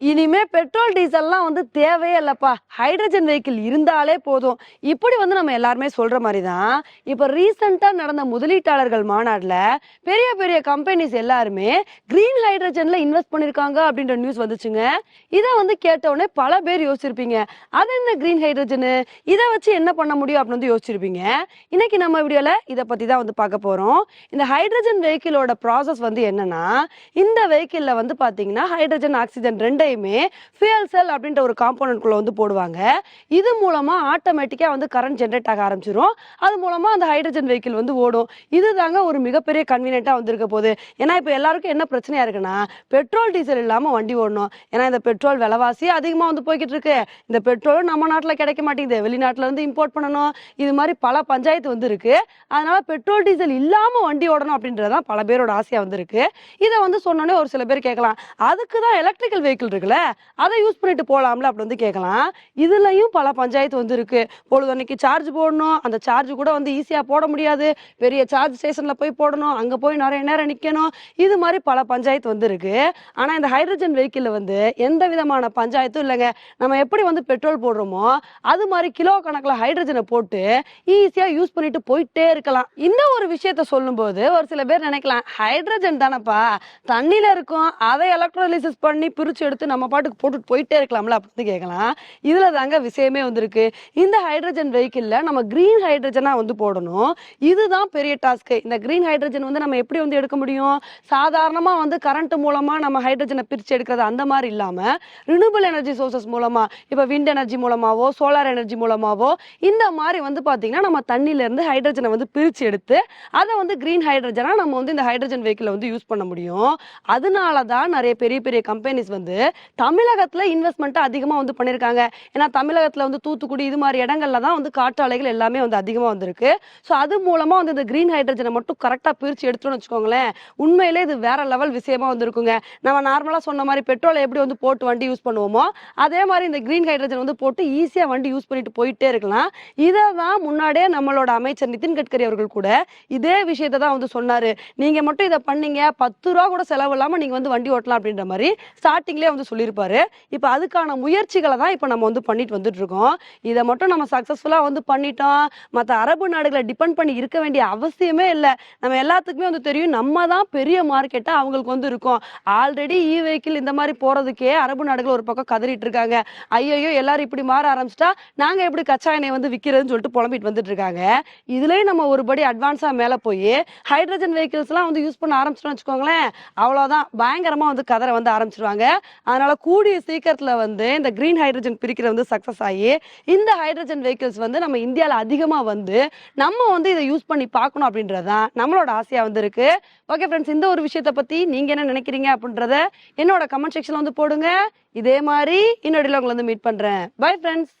இனிமே பெட்ரோல் டீசல்லாம் வந்து தேவையே இல்லைப்பா. ஹைட்ரஜன் வெஹிக்கிள் இருந்தாலே போதும். இப்படி வந்து நம்ம எல்லாருமே சொல்ற மாதிரி தான் இப்போ ரீசெண்டா நடந்த முதலீட்டாளர்கள் மாநாடுல பெரிய பெரிய கம்பெனிஸ் எல்லாருமே கிரீன் ஹைட்ரஜன்ல இன்வெஸ்ட் பண்ணிருக்காங்க அப்படின்ற நியூஸ் வந்துச்சுங்க. இதை வந்து கேட்டவுடனே பல பேர் யோசிச்சிருப்பீங்க. அது என்ன கிரீன் ஹைட்ரஜனு? இதை வச்சு என்ன பண்ண முடியும் அப்படின்னு வந்து யோசிச்சிருப்பீங்க. இன்னைக்கு நம்ம வீடியோல இதை பத்தி தான் வந்து பார்க்க போறோம். இந்த ஹைட்ரஜன் வெஹிக்கிளோட ப்ராசஸ் வந்து என்னன்னா இந்த வெஹிக்கிளில் வந்து பாத்தீங்கன்னா ஹைட்ரஜன் ஆக்சிஜன் ரெண்டு ரெண்டையுமே ஃபியூயல் செல் அப்படின்ற ஒரு காம்போனன்ட் குள்ள வந்து போடுவாங்க. இது மூலமா ஆட்டோமேட்டிக்கா வந்து கரண்ட் ஜென்ரேட் ஆக ஆரம்பிச்சிரும். அது மூலமா அந்த ஹைட்ரஜன் வெஹிக்கிள் வந்து ஓடும். இதுதாங்க ஒரு மிகப்பெரிய கன்வீனியன்ட்டா வந்திருக்க போகுது. ஏன்னா இப்போ எல்லாருக்கும் என்ன பிரச்சனையா இருக்குன்னா பெட்ரோல் டீசல் இல்லாம வண்டி ஓடணும். ஏன்னா இந்த பெட்ரோல் விலைவாசி அதிகமா வந்து போய்கிட்டு இருக்கு. இந்த பெட்ரோலும் நம்ம நாட்டுல கிடைக்க மாட்டேங்குது. வெளிநாட்டுல இருந்து இம்போர்ட் பண்ணணும். இது மாதிரி பல பஞ்சாயத்து வந்து இருக்கு. அதனால பெட்ரோல் டீசல் இல்லாம வண்டி ஓடணும் அப்படின்றதான் பல பேரோட ஆசையா வந்திருக்கு. இதை வந்து சொன்னோன்னே ஒரு சில பேர் கேட்கலாம். அதுக்கு தான் எலக்ட்ரிக்கல் வெஹிக்கிள் இருக்குல்ல அதை யூஸ் பண்ணிட்டு போகலாம்ல அப்படி வந்து கேட்கலாம் இதுலயும் பல பஞ்சாயத்து வந்து இருக்கு. பொழுதன்னைக்கு சார்ஜ் போடணும். அந்த சார்ஜ் கூட வந்து ஈஸியா போட முடியாது. பெரிய சார்ஜ் ஸ்டேஷன்ல போய் போடணும். அங்க போய் நிறைய நேரம் நிக்கணும். இது மாதிரி பல பஞ்சாயத்து வந்து இருக்கு. ஆனா இந்த ஹைட்ரஜன் வெஹிக்கிள் வந்து எந்த விதமான பஞ்சாயத்தும் இல்லைங்க. நம்ம எப்படி வந்து பெட்ரோல் போடுறோமோ அது மாதிரி கிலோ கணக்குல ஹைட்ரஜனை போட்டு ஈஸியா யூஸ் பண்ணிட்டு போயிட்டே இருக்கலாம். இந்த ஒரு விஷயத்த சொல்லும்போது ஒரு சில பேர் நினைக்கலாம் ஹைட்ரஜன் தானப்பா. தண்ணியில் இருக்கும். அதை எலக்ட்ரோலிசிஸ் பண்ணி பிரிச்சு எடுத்து நம்ம பாட்டுக்கு போட்டுட்டு போயிட்டே இருக்கலாம்ல அப்படின்னு கேட்கலாம் இதில் தாங்க விஷயமே வந்திருக்கு. இந்த ஹைட்ரஜன் வெஹிக்கிளில் நம்ம க்ரீன் ஹைட்ரஜனாக வந்து போடணும். இதுதான் பெரிய டாஸ்க்கு இந்த க்ரீன் ஹைட்ரஜன் வந்து நம்ம எப்படி வந்து எடுக்க முடியும்? சாதாரணமாக வந்து கரண்ட் மூலமாக நம்ம ஹைட்ரஜனை பிரித்து எடுக்கிறது அந்த மாதிரி இல்லாமல் ரினியூபிள் எனர்ஜி சோர்சஸ் மூலமாக இப்போ விண்ட் எனர்ஜி மூலமாகவோ சோலார் எனர்ஜி மூலமாகவோ இந்த மாதிரி வந்து பார்த்திங்கன்னா நம்ம தண்ணியிலேருந்து ஹைட்ரஜனை வந்து பிரித்து எடுத்து அதை வந்து க்ரீன் ஹைட்ரஜனாக நம்ம வந்து இந்த ஹைட்ரஜன் வெஹிக்கிளை வந்து யூஸ் பண்ண முடியும். அதனால தான் நிறைய பெரிய பெரிய கம்பெனிஸ் வந்து தமிழகத்துல இன்வெஸ்ட்மெண்ட் அதிகமா வந்து பண்ணிருக்காங்க. ஏன்னா தமிழகத்தில் வந்து தூத்துக்குடி இது மாதிரி இடங்கள்ல தான் வந்து காற்றாலைகள் எல்லாமே வந்து அதிகமா வந்திருக்கு. ஸோ அது மூலமாக வந்து இந்த கிரீன் ஹைட்ரஜனை மட்டும் கரெக்டா பிரிச்சு எடுத்துட்டோம்னு வச்சுக்கோங்களேன் உண்மையிலே இது வேற லெவல் விஷயமா வந்துருக்குங்க. நம்ம நார்மலா சொன்ன மாதிரி பெட்ரோலை எப்படி வந்து போட்டு வண்டி யூஸ் பண்ணுவோமோ அதே மாதிரி இந்த க்ரீன் ஹைட்ரஜன் வந்து போட்டு ஈஸியாக வண்டி யூஸ் பண்ணிட்டு போயிட்டே இருக்கலாம். இதை தான் முன்னாடியே நம்மளோட அமைச்சர் நிதின் கட்கரி அவர்கள் கூட இதே விஷயத்தை தான் வந்து சொன்னாரு. நீங்க மட்டும் இதை பண்ணீங்க பத்து ரூபா கூட செலவு இல்லாமல் நீங்க வந்து வண்டி ஓட்டலாம் அப்படின்ற மாதிரி ஸ்டார்டிங்லேயே வந்து சொல்லியிருப்பாரு. இப்போ அதுக்கான முயற்சிகளை தான் இப்போ நம்ம வந்து பண்ணிட்டு வந்துட்டு இருக்கோம் இதை மட்டும் நம்ம சக்சஸ்ஃபுல்லா வந்து பண்ணிட்டோம். மற்ற அரபு நாடுகளை டிபெண்ட் பண்ணி இருக்க வேண்டிய அவசியமே இல்லை. நம்ம எல்லாத்துக்குமே வந்து தெரியும் நம்ம தான் பெரிய மார்க்கெட்டா அவங்களுக்கு வந்து இருக்கும். ஆல்ரெடி இ வெஹிக்கிள் இந்த மாதிரி போறதுக்கே அரபு நாடுகள் ஒரு பக்கம் கதறிட்டு இருக்காங்க ஐயோ எல்லாரும் இப்படி மாற ஆரம்பிச்சிட்டா நாங்க எப்படி கச்சா எண்ணெய் வந்து விற்கிறதுன்னு சொல்லிட்டு புலம்பிட்டு வந்துட்டு இருக்காங்க இதுலேயும் நம்ம ஒருபடி அட்வான்ஸா மேலே போய் ஹைட்ரஜன் வெஹிக்கிள்ஸ்லாம் வந்து யூஸ் பண்ண ஆரம்பிச்சிட்டோம் வச்சுக்கோங்களேன் அவ்வளோதான் பயங்கரமாக வந்து கதற வந்து ஆரம்பிச்சிருவாங்க. அதனால கூடிய சீக்கிரத்துல வந்து இந்த கிரீன் ஹைட்ரஜன் பிரிக்கிறது வந்து சக்சஸ் ஆகி இந்த ஹைட்ரஜன் வெஹிக்கிள்ஸ் வந்து நம்ம இந்தியால அதிகமா வந்து நம்ம வந்து இதை யூஸ் பண்ணி பார்க்கணும் அப்படின்றதான் நம்மளோட ஆசையா வந்து இருக்கு. ஓகே ஃப்ரெண்ட்ஸ் இந்த ஒரு விஷயத்தை பத்தி நீங்க என்ன நினைக்கிறீங்க அப்படின்றத என்னோட கமெண்ட் செக்ஷன்ல வந்து போடுங்க. இதே மாதிரி இன்னொரு உங்களை வந்து மீட் பண்றேன். Bye friends